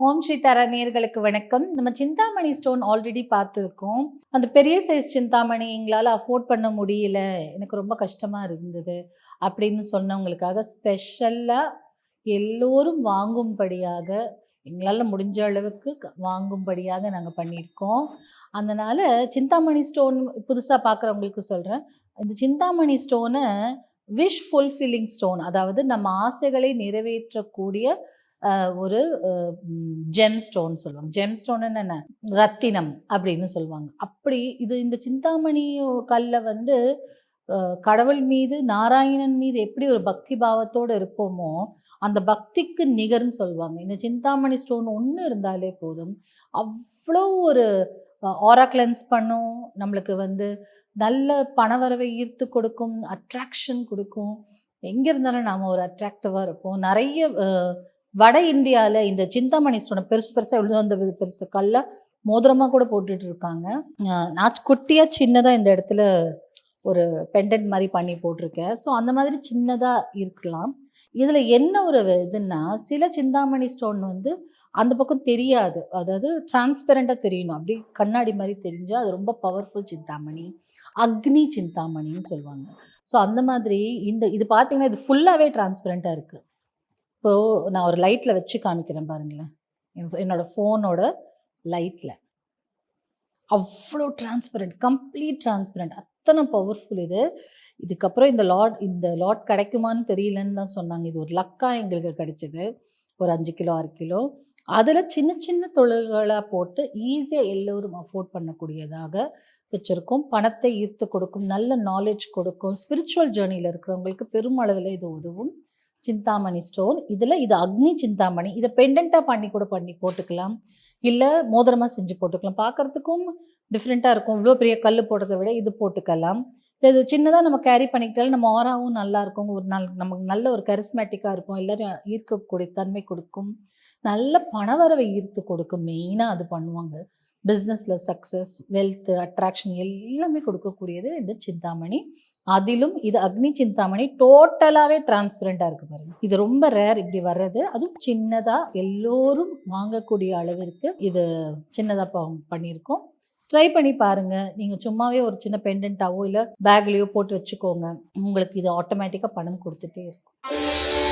ஓம் ஸ்ரீ தாரா நேர்களுக்கு வணக்கம். நம்ம சிந்தாமணி ஸ்டோன் ஆல்ரெடி பார்த்துருக்கோம். அந்த பெரிய சைஸ் சிந்தாமணி எங்களால் அஃபோர்ட் பண்ண முடியல. எனக்கு ரொம்ப கஷ்டமாக இருந்தது அப்படின்னு சொன்னவங்களுக்காக ஸ்பெஷலாக எல்லோரும் வாங்கும்படியாக எங்களால் முடிஞ்ச அளவுக்கு வாங்கும்படியாக நாங்கள் பண்ணியிருக்கோம். அதனால் சிந்தாமணி ஸ்டோன் புதுசாக பார்க்குறவங்களுக்கு சொல்கிறேன் இந்த சிந்தாமணி ஸ்டோனை விஷ் ஃபுல்ஃபில்லிங் ஸ்டோன் அதாவது நம்ம ஆசைகளை நிறைவேற்றக்கூடிய ஒரு ஜெம் ஸ்டோன் சொல்லுவாங்க. ஜெம் ஸ்டோன் என்ன ரத்தினம் அப்படின்னு சொல்லுவாங்க. அப்படி இது இந்த சிந்தாமணி கல்லை வந்து கடவுள் மீது நாராயணன் மீது எப்படி ஒரு பக்தி பாவத்தோடு இருப்போமோ அந்த பக்திக்கு நிகர்னு சொல்லுவாங்க. இந்த சிந்தாமணி ஸ்டோன் ஒன்று இருந்தாலே போதும். அவ்வளோ ஒரு ஆரா கிளென்ஸ் பண்ணும். நம்மளுக்கு வந்து நல்ல பணவரவை ஈர்த்து கொடுக்கும் அட்ராக்ஷன் கொடுக்கும். எங்கே இருந்தாலும் நாம் ஒரு அட்ராக்டிவாக இருப்போம். நிறைய வட இந்தியாவில் இந்த சிந்தாமணி ஸ்டோன் பெருசு பெருசாக எழுந்து அந்த பெருசு கல்ல மோதிரமாக கூட போட்டுட்டு இருக்காங்க. நான் குட்டியாக சின்னதாக இந்த இடத்துல ஒரு பெண்டன்ட் மாதிரி பண்ணி போட்டிருக்கேன். ஸோ அந்த மாதிரி சின்னதாக இருக்கலாம். இதில் என்ன ஒரு இதுன்னா சில சிந்தாமணி ஸ்டோன் வந்து அந்த பக்கம் தெரியாது. அதாவது டிரான்ஸ்பெரண்ட்டாக தெரியணும். அப்படி கண்ணாடி மாதிரி தெரிஞ்சால் அது ரொம்ப பவர்ஃபுல் சிந்தாமணி அக்னி சிந்தாமணின்னு சொல்லுவாங்க. ஸோ அந்த மாதிரி இந்த இது பார்த்தீங்கன்னா இது ஃபுல்லாகவே டிரான்ஸ்பெரண்ட்டாக இருக்குது இப்போது நான் ஒரு லைட்டில் வச்சு காமிக்கிறேன் பாருங்களேன். என்னோட ஃபோனோட லைட்டில் அவ்வளோ டிரான்ஸ்பரண்ட் கம்ப்ளீட் டிரான்ஸ்பரண்ட் அத்தனை பவர்ஃபுல் இது. இதுக்கப்புறம் இந்த லாட் இந்த லாட் கிடைக்குமான்னு தெரியலன்னு தான் சொன்னாங்க. இது ஒரு லக்காக எங்களுக்கு கிடைச்சிது. ஒரு அஞ்சு கிலோ ஆறு கிலோ. அதில் சின்ன சின்ன தொழில்களாக போட்டு ஈஸியாக எல்லோரும் அஃபோர்ட் பண்ணக்கூடியதாக வச்சுருக்கோம். பணத்தை ஈர்த்து கொடுக்கும் நல்ல நாலேஜ் கொடுக்கும். ஸ்பிரிச்சுவல் ஜேர்னியில் இருக்கிறவங்களுக்கு பெருமளவில் இது உதவும். சிந்தாமணி ஸ்டோன் இதில் இது அக்னி சிந்தாமணி. இதை பெண்டண்ட்டாக பண்ணி கூட பண்ணி போட்டுக்கலாம். இல்லை மோதிரமாக செஞ்சு போட்டுக்கலாம். பார்க்குறதுக்கும் டிஃப்ரெண்ட்டாக இருக்கும். இவ்வளோ பெரிய கல் போடுறதை விட இது போட்டுக்கலாம். இல்லை இது சின்னதாக நம்ம கேரி பண்ணிக்கிட்டாலும் நம்ம ஆராவும் நல்லா இருக்கும். ஒரு நாள் நமக்கு நல்ல ஒரு கரிஸ்மேட்டிக்காக இருக்கும். எல்லோரும் ஈர்க்கக்கூடிய தன்மை கொடுக்கும். நல்ல பணவரவை ஈர்த்து கொடுக்கும். மெயினாக அது பண்ணுவாங்க. பிஸ்னஸில் சக்ஸஸ் வெல்த்து அட்ராக்ஷன் எல்லாமே கொடுக்கக்கூடியது இந்த சிந்தாமணி. அதிலும் இது அக்னி சிந்தாமணி டோட்டலாகவே டிரான்ஸ்பரண்டாக இருக்குது பாருங்க. இது ரொம்ப ரேர் இப்படி வர்றது. அதுவும் சின்னதாக எல்லோரும் வாங்கக்கூடிய அளவிற்கு இது சின்னதாக பண்ணியிருக்கோம். ட்ரை பண்ணி பாருங்க. நீங்கள் சும்மாவே ஒரு சின்ன பெண்டன்ட்டாவோ இல்லை பேக்லேயோ போட்டு வச்சுக்கோங்க. உங்களுக்கு இது ஆட்டோமேட்டிக்காக பணம் கொடுத்துட்டே இருக்கும்.